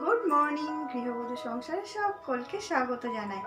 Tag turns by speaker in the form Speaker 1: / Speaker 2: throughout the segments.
Speaker 1: Good morning গৃহবধূ সংসারে সকলকে স্বাগত জানাই।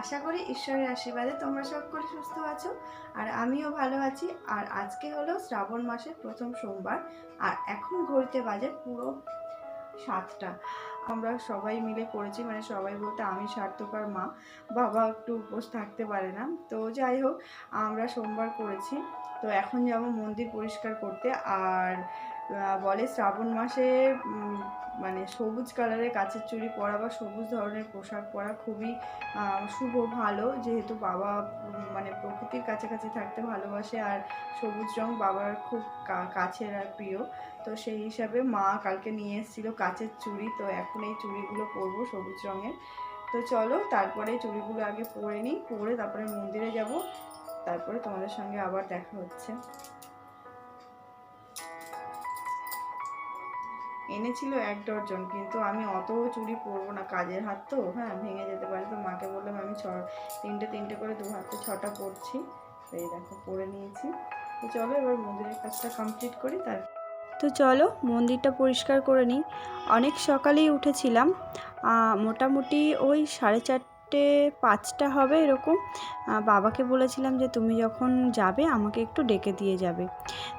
Speaker 1: আশা করি ঈশ্বরের আশীর্বাদে তোমরা সকলে সুস্থ আছো আর আমিও ভালো আছি। আর আজকে হলো শ্রাবণ মাসের প্রথম সোমবার আর এখন ঘড়িতে বাজে পুরো সাতটা। আমরা সবাই মিলে করেছি মানে সবাই বলতে আমি সার্থকার মা, বাবা একটু উপোস থাকতে পারে না। তো যাই হোক, আমরা সোমবার করেছি। তো এখন যাব মন্দির পরিষ্কার করতে। আর বলে শ্রাবণ মাসে মানে সবুজ কালারের কাচের চুড়ি পরা বা সবুজ ধরনের পোশাক পরা খুবই শুভ, ভালো। যেহেতু বাবা মানে প্রকৃতির কাছাকাছি থাকতে ভালোবাসে আর সবুজ রং বাবার খুব কাছের আর প্রিয়। তো সেই হিসাবে মা কালকে নিয়ে এসেছিল কাচের চুড়ি। তো এখন এই চুড়িগুলো পরবো সবুজ রঙের। তো চলো, তারপরে চুড়িগুলো আগে পরে নিই। পরে তারপরে মন্দিরে যাব। তারপরে তোমাদের সঙ্গে আবার দেখা হচ্ছে। এনেছিল এক ডজন, কিন্তু আমি অত চুরি পরবো না। কাজের হাত তো হ্যাঁ ভেঙে যেতে পারে তো। মাকে বললাম, আমি ছ, তিনটে তিনটে করে দু হাতে ছটা পরছি তো এই দেখো পরে নিয়েছি। তো চলো, এবার মন্দিরের কাজটা কমপ্লিট করি, তার তো চলো, মন্দিরটা পরিষ্কার করে নিই। অনেক সকালেই উঠেছিলাম। মোটামুটি ওই সাড়ে চারটে পাঁচটা হবে এরকম। বাবাকে বলেছিলাম যে, তুমি যখন যাবে, আমাকে একটু ডেকে দিয়ে যাবে।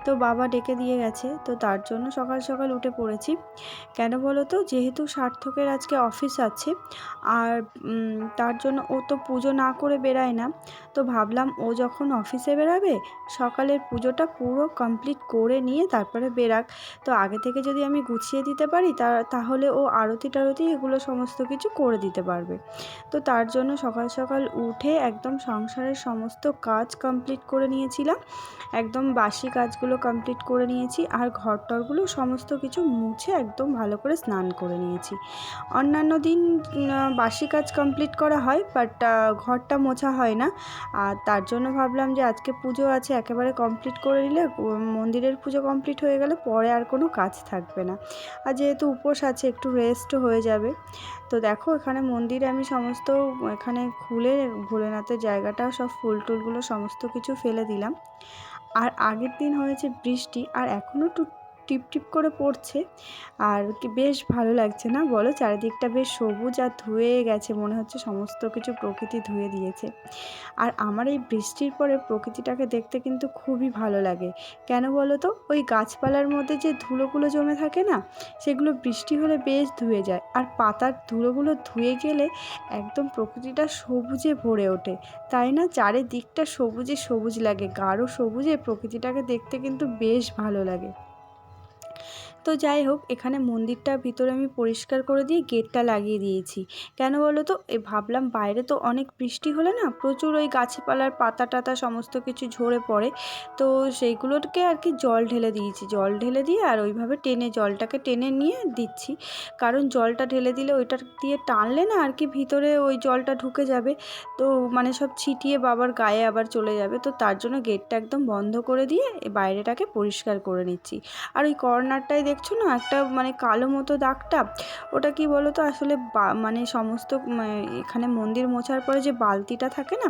Speaker 1: তো বাবা ডেকে দিয়ে গেছে। তো তার জন্য সকাল সকাল উঠে পড়েছি। কেন বলো তো? যেহেতু সার্থকের আজকে অফিস আছে, আর তার জন্য ও তো পুজো না করে বেরায় না। তো ভাবলাম ও যখন অফিসে বেরাবে, সকালের পুজোটা পুরো কমপ্লিট করে নিয়ে তারপরে বেরাক। তো আগে থেকে যদি আমি গুছিয়ে দিতে পারি তাহলে ও আরতি টারতি এগুলো সমস্ত কিছু করে দিতে পারবে। তো তার জন্য সকাল সকাল উঠে একদম সংসারের সমস্ত কাজ কমপ্লিট করে নিয়েছিলাম। একদম বাসি কাজগুলো কমপ্লিট করে নিয়েছি আর ঘর টরগুলো সমস্ত কিছু মুছে একদম ভালো করে স্নান করে নিয়েছি। অন্যান্য দিন বাসি কাজ কমপ্লিট করা হয় বাট ঘরটা মোছা হয় না। আর তার জন্য ভাবলাম যে আজকে পুজো আছে, একেবারে কমপ্লিট করে নিলে মন্দিরের পুজো কমপ্লিট হয়ে গেলে পরে আর কোনো কাজ থাকবে না। আর যেহেতু উপোস আছে, একটু রেস্টও হয়ে যাবে। তো দেখো এখানে মন্দিরে আমি সমস্ত এখানে খুলে ভোলেনাথের জায়গাটা সব ফুল টুলগুলো সমস্ত কিছু ফেলে দিলাম। আর আগের দিন হয়েছে বৃষ্টি, আর এখনও একটু টিপ টিপ করে পড়ছে। আর কি বেশ ভালো লাগছে না বলো? চারিদিকটা বেশ সবুজ আর ধুয়ে গেছে, মনে হচ্ছে সমস্ত কিছু প্রকৃতি ধুয়ে দিয়েছে। আর আমার এই বৃষ্টির পরে প্রকৃতিটাকে দেখতে কিন্তু খুবই ভালো লাগে। কেন বলো তো? ওই গাছপালার মধ্যে যে ধুলোগুলো জমে থাকে না, সেগুলো বৃষ্টি হলে বেশ ধুয়ে যায়। আর পাতার ধুলোগুলো ধুয়ে গেলে একদম প্রকৃতিটা সবুজে ভরে ওঠে। তাই না? চারিদিকটা সবুজে সবুজ লাগে, গাঢ় সবুজে প্রকৃতিটাকে দেখতে কিন্তু বেশ ভালো লাগে। তো যাই হোক, এখানে মন্দিরটার ভিতরে আমি পরিষ্কার করে দিয়ে গেটটা লাগিয়ে দিয়েছি। কেন বলো তো? এ ভাবলাম বাইরে তো অনেক বৃষ্টি হলে না প্রচুর ওই গাছপালার পাতা টাতা সমস্ত কিছু ঝরে পড়ে। তো সেইগুলোকে আর কি জল ঢেলে দিয়েছি। জল ঢেলে দিয়ে আর ওইভাবে টেনে জলটাকে টেনে নিয়ে দিচ্ছি। কারণ জলটা ঢেলে দিলে ওইটা দিয়ে টানলে না আর কি ভিতরে ওই জলটা ঢুকে যাবে। তো মানে সব ছিটিয়ে বাবার গায়ে আবার চলে যাবে। তো তার জন্য গেটটা একদম বন্ধ করে দিয়ে বাইরেটাকে পরিষ্কার করে নিচ্ছি। আর ওই কর্নারটায় দেখছ না? একটা মানে কালো মতো দাগটা। ওটা কি বলো তো আসলে মানে সমস্ত এখানে মন্দির মোছার পরে যে বালতিটা থাকে না,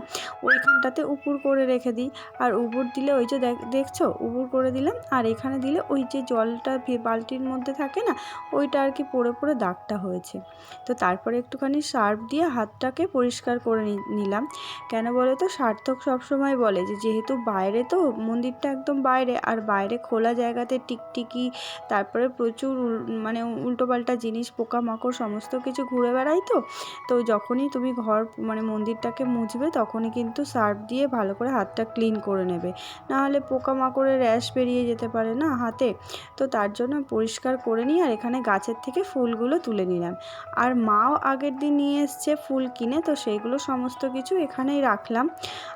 Speaker 1: ওইখানটাতে উপুর করে রেখে দিই। আর উপুর দিলে ওই যে দেখছ? উপুর করে দিলাম। আর এখানে দিলে ওই যে জলটা বালতির মধ্যে থাকে না, ওইটা আর কি পড়ে পড়ে দাগটা হয়েছে। তো তারপরে একটুখানি সার্ফ দিয়ে হাতটাকে পরিষ্কার করে নিলাম। কেন বলো তো? সার্থক সবসময় বলে যে, যেহেতু বাইরে তো মন্দিরটা একদম বাইরে, আর বাইরে খোলা জায়গাতে টিকটিকি, তারপরে প্রচুর উল- মানে উল্টোপাল্টা জিনিস, পোকামাকড়, সমস্ত কিছু ঘুরে বেড়ায় তো। তো যখনই তুমি ঘর মানে মন্দিরটাকে মুছবে, তখনই কিন্তু সার্ফ দিয়ে ভালো করে হাতটা ক্লিন করে নেবে। নাহলে পোকামাকড়ের র্যাশ বেরিয়ে যেতে পারে না হাতে। তো তার জন্য পরিষ্কার করে নিই আর এখানে গাছের থেকে ফুলগুলো তুলে নিলাম। আর মাও আগের দিন নিয়ে এসছে ফুল কিনে, তো সেইগুলো সমস্ত কিছু এখানেই রাখলাম।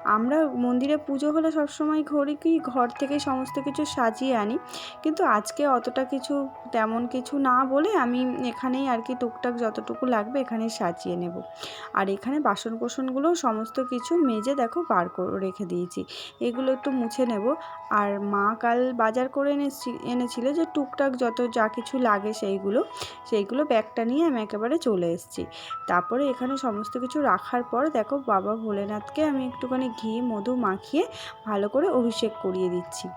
Speaker 1: আমরা মন্দিরে পুজো হলে সবসময় ঘরে কি, ঘর থেকে সমস্ত কিছু সাজিয়ে আনি। কিন্তু আজকে অতটা কিছু তেমন কিছু না বলে আমি এখানেই আর কি টুকটাক যতটুকু লাগবে এখানেই সাজিয়ে নেব। আর এখানে বাসন কোসনগুলো সমস্ত কিছু মেজে দেখো বার করে রেখে দিয়েছি। এগুলো একটু মুছে নেব। আর মা কাল বাজার করে এনেছি, এনেছিল যে টুকটাক যত যা কিছু লাগে সেইগুলো সেইগুলো ব্যাগটা নিয়ে আমি একেবারে চলে এসেছি। তারপরে এখানে সমস্ত কিছু রাখার পর দেখো বাবা ভোলেনাথকে আমি একটুখানি ঘি, মধু মাখিয়ে ভালো করে অভিষেক করিয়ে দিচ্ছি।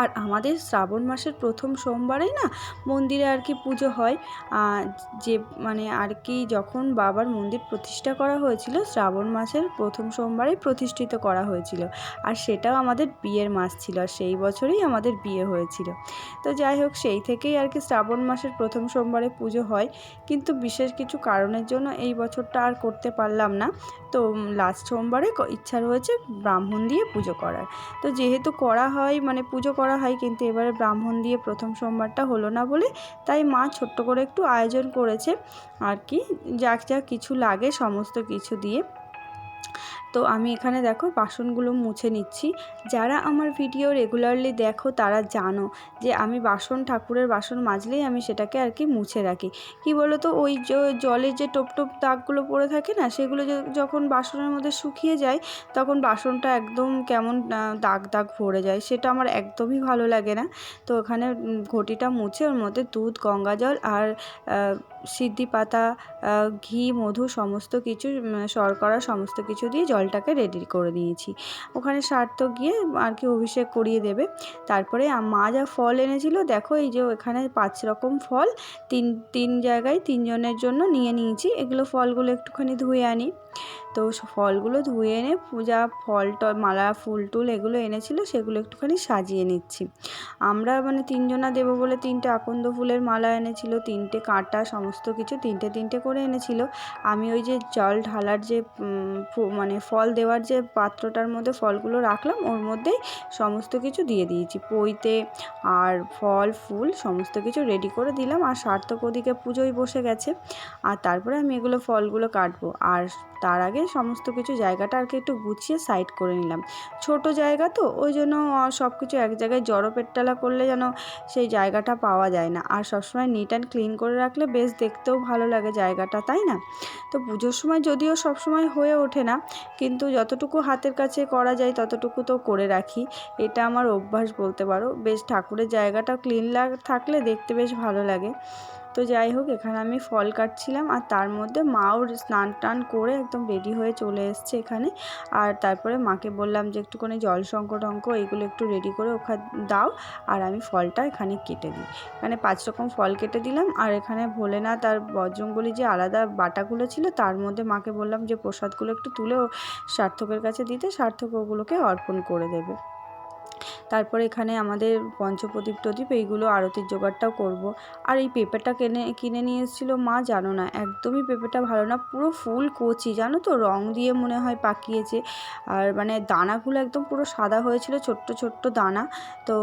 Speaker 1: আর আমাদের শ্রাবণ মাসের প্রথম সোমবারেই না মন্দিরে আর কি পুজো হয়। যে মানে আর কি যখন বাবার মন্দির প্রতিষ্ঠা করা হয়েছিল, শ্রাবণ মাসের প্রথম সোমবারেই প্রতিষ্ঠিত করা হয়েছিল। আর সেটাও আমাদের বিয়ের মাস ছিল, আর সেই বছরেই আমাদের বিয়ে হয়েছিল। তো যাই হোক, সেই থেকেই আর কি শ্রাবণ মাসের প্রথম সোমবারে পুজো হয়। কিন্তু বিশেষ কিছু কারণের জন্য এই বছরটা আর করতে পারলাম না। তো লাস্ট সোমবারে ইচ্ছা রয়েছে ব্রাহ্মণ দিয়ে পুজো করার। তো যেহেতু করা হয় মানে পুজো করা হয়, কিন্তু এবারে ব্রাহ্মণ দিয়ে প্রথম সোমবারটা হলো না বলে তাই মা ছোট্ট করে একটু আয়োজন করেছে। আর কি, যাক যা কিছু লাগে, সমস্ত কিছু দিয়ে। তো আমি এখানে দেখো বাসনগুলো মুছে নিচ্ছি। যারা আমার ভিডিও রেগুলারলি দেখো তারা জানো যে আমি বাসন, ঠাকুরের বাসন মাজলেই আমি সেটাকে আর কি মুছে রাখি। কি বলো তো ওই জলের যে টোপ টোপ দাগগুলো পড়ে থাকে না, সেগুলো যখন বাসনের মধ্যে শুকিয়ে যায়, তখন বাসনটা একদম কেমন দাগ দাগ ভরে যায়। সেটা আমার একদমই ভালো লাগে না। তো ওখানে ঘটিটা মুছে ওর মধ্যে দুধ, গঙ্গা জল আর সিদ্ধি, পাতা ঘি, মধু সমস্ত কিছু শর্করা সমস্ত কিছু দিয়ে জলটাকে রেডি করে নিয়েছি। ওখানে সার্থ গিয়ে আর কি অভিষেক করিয়ে দেবে। তারপরে মা যা ফল এনেছিল, দেখো এই যে এখানে পাঁচ রকম ফল, তিন তিন জায়গায় তিনজনের জন্য নিয়ে নিয়েছি। এগুলো ফলগুলো একটুখানি ধুয়ে আনি। তো ফলগুলো ধুয়ে এনে পূজা ফল টল মালা, ফুল টুল এগুলো এনেছিল, সেগুলো একটুখানি সাজিয়ে নিচ্ছি। আমরা মানে তিনজনা দেবো বলে তিনটে আকন্দ ফুলের মালা এনেছিল, তিনটে কাঁটা সমস্ত কিছু তিনটে তিনটে করে এনেছিল। আমি ওই যে জল ঢালার যে মানে ফল দেওয়ার যে পাত্রটার মধ্যে ফলগুলো রাখলাম, ওর মধ্যেই সমস্ত কিছু দিয়ে দিয়েছি। পইতে আর ফল, ফুল সমস্ত কিছু রেডি করে দিলাম। আর সার্থক ওদিকে পুজোয় বসে গেছে। আর তারপরে আমি এগুলো ফলগুলো কাটবো। আর তার আগে সমস্ত কিছু জায়গাটা আর কি একটু গুছিয়ে সাইড করে নিলাম। ছোট জায়গা তো, ওই জন্য সব কিছু এক জায়গায় জড়ো পেট্টালা করলে যেন সেই জায়গাটা পাওয়া যায় না। আর সবসময় নিট অ্যান্ড ক্লিন করে রাখলে বেশ দেখতেও ভালো লাগে জায়গাটা, তাই না? তো পুজোর সময় যদিও সব সময় হয়ে ওঠে না, কিন্তু যতটুকু হাতের কাছে করা যায় ততটুকু তো করে রাখি। এটা আমার অভ্যাস বলতে পারো। বেশ ঠাকুরের জায়গাটা ক্লিন লাগ, থাকলে দেখতে বেশ ভালো লাগে। তো যাই হোক, এখানে আমি ফল কাটছিলাম আর তার মধ্যে মাও স্নান টান করে একদম রেডি হয়ে চলে এসছে এখানে। আর তারপরে মাকে বললাম যে, একটুখানি জল শঙ্খ টঙ্ক এইগুলো একটু রেডি করে ওখানে দাও আর আমি ফলটা এখানে কেটে দিই। এখানে পাঁচ রকম ফল কেটে দিলাম আর এখানে ভোলেনাথ আর বজরঙ্গলি যে আলাদা বাটাগুলো ছিল, তার মধ্যে মাকে বললাম যে, প্রসাদগুলো একটু তুলে সার্থকের কাছে দিতে, সার্থক ওগুলোকে অর্পণ করে দেবে। তারপরে এখানে আমাদের পঞ্চপ্রদীপ টদীপ এইগুলো আরতির জোগাড়টাও করব। আর এই পেঁপেটা কিনে কিনে নিয়ে এসেছিল মা, জানো না, একদমই পেঁপেটা ভালো না, পুরো ফুল কচি, জানো তো, রং দিয়ে মনে হয় পাকিয়েছে। আর মানে দানাগুলো একদম পুরো সাদা হয়েছিল, ছোট্ট ছোট্ট দানা। তো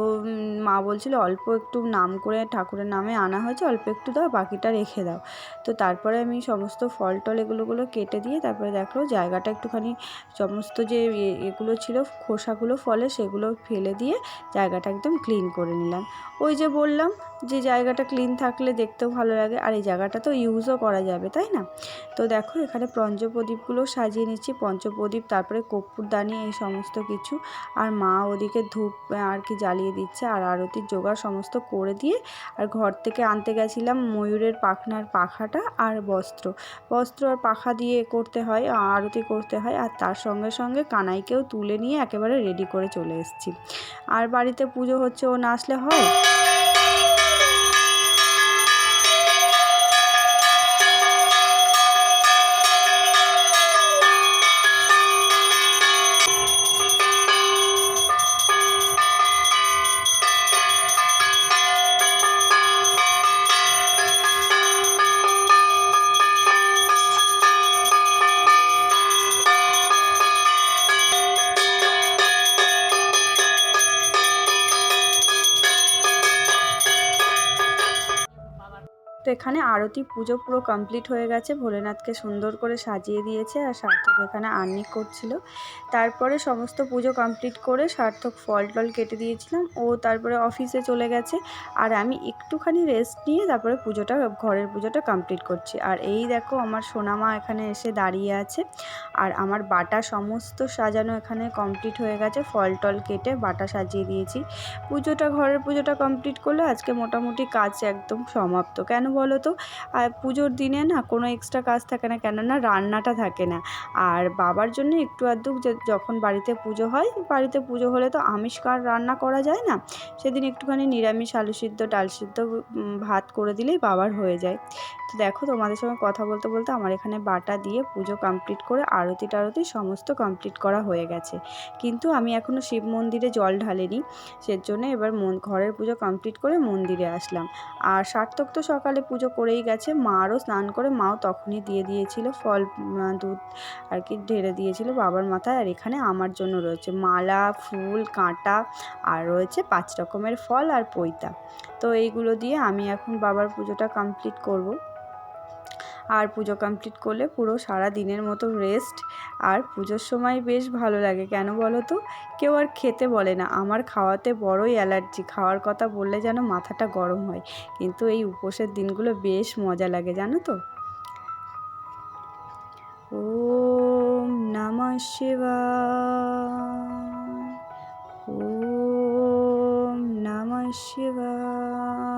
Speaker 1: মা বলছিল, অল্প একটু নাম করে, ঠাকুরের নামে আনা হয়েছে, অল্প একটু দাও, বাকিটা রেখে দাও। তো তারপরে আমি সমস্ত ফল টল এগুলোগুলো কেটে দিয়ে তারপরে দেখো জায়গাটা একটুখানি সমস্ত যে এগুলো ছিল, খোসাগুলো ফলে সেগুলো ফেলে দিয়ে জায়গাটা একদম ক্লিন করে নিলাম। ওই যে বললাম যে জায়গাটা ক্লিন থাকলে দেখতেও ভালো লাগে, আর এই জায়গাটা তো ইউজও করা যাবে, তাই না? তো দেখো এখানে পঞ্চপ্রদীপগুলো সাজিয়ে নিচ্ছি, পঞ্চপ্রদীপ, তারপরে কর্পূরদানি, এই সমস্ত কিছু। আর মা ওদিকে ধূপ আর কি জ্বালিয়ে দিচ্ছে, আর আরতির জোগাড় সমস্ত করে দিয়ে, আর ঘর থেকে আনতে গেছিলাম ময়ূরের পাখনার পাখাটা আর বস্ত্র। বস্ত্র আর পাখা দিয়ে করতে হয় আরতি করতে হয়, আর তার সঙ্গে সঙ্গে কানাইকেও তুলে নিয়ে একেবারে রেডি করে চলে এসেছি। আর বাড়িতে পুজো হচ্ছে ও না আসলে হয়? তো এখানে আরতি পুজো পুরো কমপ্লিট হয়ে গেছে। ভোলেনাথকে সুন্দর করে সাজিয়ে দিয়েছে আর সার্থক এখানে আর্নি করছিল। তারপরে সমস্ত পুজো কমপ্লিট করে সার্থক ফল টল কেটে দিয়েছিলাম। ও তারপরে অফিসে চলে গেছে। আর আমি একটুখানি রেস্ট নিয়ে তারপরে পুজোটা, ঘরের পুজোটা কমপ্লিট করছি। আর এই দেখো আমার সোনামা এখানে এসে দাঁড়িয়ে আছে। আর আমার বাটা সমস্ত সাজানো এখানে কমপ্লিট হয়ে গেছে। ফল টল কেটে বাটা সাজিয়ে দিয়েছি। পুজোটা, ঘরের পুজোটা কমপ্লিট করলে আজকে মোটামুটি কাজ একদম সমাপ্ত। কেন বলো তো? আর পুজোর দিনে না কোনো এক্সট্রা কাজ থাকে না কেননা রান্নাটা থাকে না। আর বাবার জন্য একটু আধটু যখন বাড়িতে পুজো হয়, বাড়িতে পুজো হলে তো আমিষ কার রান্না করা যায় না? সেদিন একটুখানি নিরামিষ, আলু সিদ্ধ, ডাল সিদ্ধ ভাত করে দিলেই বাবার হয়ে যায়। তো দেখো তোমাদের সঙ্গে কথা বলতে বলতে আমার এখানে বাটা দিয়ে পুজো কমপ্লিট করে আরতি টারতি সমস্ত কমপ্লিট করা হয়ে গেছে। কিন্তু আমি এখনও শিব মন্দিরে জল ঢালিনি, সেজন্য এবার মন- ঘরের পুজো কমপ্লিট করে মন্দিরে আসলাম। আর সার্থক তো সকালে পুজো করেই গেছে মারও স্নান করে, মাও তখনই দিয়ে দিয়েছিল ফল দুধ আর কি ঢেলে দিয়েছিল বাবার মাথায়। আর এখানে আমার জন্য রয়েছে মালা, ফুল, কাঁটা আর রয়েছে পাঁচ রকমের ফল আর পৈতা। তো এইগুলো দিয়ে আমি এখন বাবার পুজোটা কমপ্লিট করব। আর পুজো কমপ্লিট করলে পুরো সারা দিনের মতো রেস্ট আর পুজোর সময় বেশ ভালো লাগে। কেন বলো তো? কেউ আর খেতে বলে না। আমার খাওয়াতে বড়ই অ্যালার্জি খাওয়ার কথা বললে যেন মাথাটা গরম হয়। কিন্তু এই উপোসের দিনগুলো বেশ মজা লাগে, জানো তো? ওম নমঃ শিবায়। ওম নমঃ শিবায়।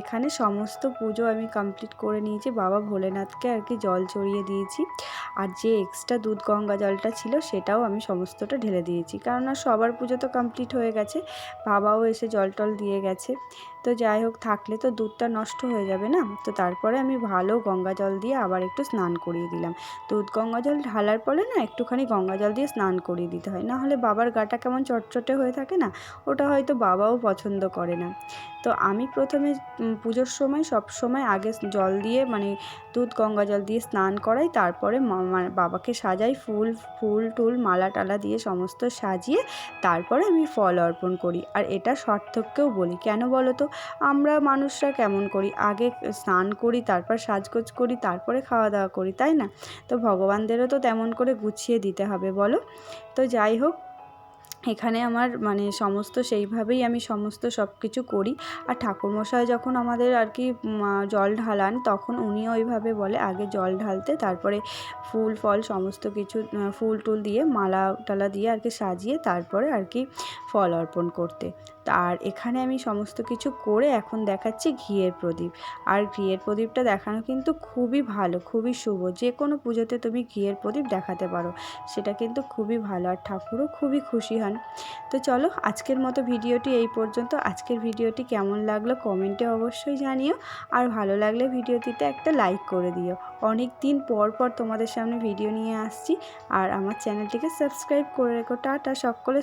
Speaker 1: এখানে সমস্ত পুজো আমি কমপ্লিট করে নিয়েছি। বাবা ভোলেনাথকে আর কি জল চড়িয়ে দিয়েছি। আর যে এক্সট্রা দুধ গঙ্গা জলটা ছিল সেটাও আমি সমস্তটা ঢেলে দিয়েছি। কেননা সবার পুজো তো কমপ্লিট হয়ে গেছে, বাবাও এসে জল টল দিয়ে গেছে। তো যাই হোক, থাকলে তো দুধটা নষ্ট হয়ে যাবে না? তো তারপরে আমি ভালো গঙ্গা জল দিয়ে আবার একটু স্নান করিয়ে দিলাম। দুধ গঙ্গা জল ঢালার পরে না একটুখানি গঙ্গা জল দিয়ে স্নান করিয়ে দিতে হয়। না হলে বাবার গাটা কেমন চটচটে হয়ে থাকে না, ওটা হয়তো বাবাও পছন্দ করে না। তো আমি প্রথমে পুজোর সময় সব সময় আগে জল দিয়ে মানে দুধ, গঙ্গা জল দিয়ে স্নান করাই, তারপরে বাবাকে সাজাই, ফুল ফুল, টুল, মালা টালা দিয়ে সমস্ত সাজিয়ে তারপরে আমি ফল অর্পণ করি। আর এটা সার্থককেও বলি। কেন বলো তো? আমরা মানুষরা কেমন করি? আগে স্নান করি, তারপর সাজগোজ করি, তারপরে খাওয়া দাওয়া করি, তাই না? তো ভগবানদেরও তো তেমন করে গুছিয়ে দিতে হবে, বলো? তো যাই হোক এখানে আমার মানে সমস্ত সেইভাবেই আমি সমস্ত সব কিছু করি। আর ঠাকুরমশাই যখন আমাদের আর কি জল ঢালান, তখন উনিও ওইভাবে বলে, আগে জল ঢালতে, তারপরে ফুল, ফল, সমস্ত কিছু ফুল টুল দিয়ে, মালা টালা দিয়ে আর কি সাজিয়ে, তারপরে আর কি ফল অর্পণ করতে। আর এখানে আমি সমস্ত কিছু করে এখন দেখাচ্ছি ঘিয়ের প্রদীপ। আর ঘিয়ের প্রদীপটা দেখানো কিন্তু খুবই ভালো, খুবই শুভ। যে কোনো পুজোতে তুমি ঘিয়ের প্রদীপ দেখাতে পারো, সেটা কিন্তু খুবই ভালো। আর ঠাকুরও খুবই খুশি হন তো চলো আজকের মতো ভিডিওটি এই পর্যন্ত। আজকের ভিডিওটি কেমন লাগল কমেন্টে অবশ্যই জানিও। আর ভালো লাগলে ভিডিওটিতে একটা লাইক করে দিও। অনেক দিন পর পর তোমাদের সামনে ভিডিও নিয়ে আসছি। আর আমার চ্যানেলটিকে সাবস্ক্রাইব করে রেখো। টাটা, সকলে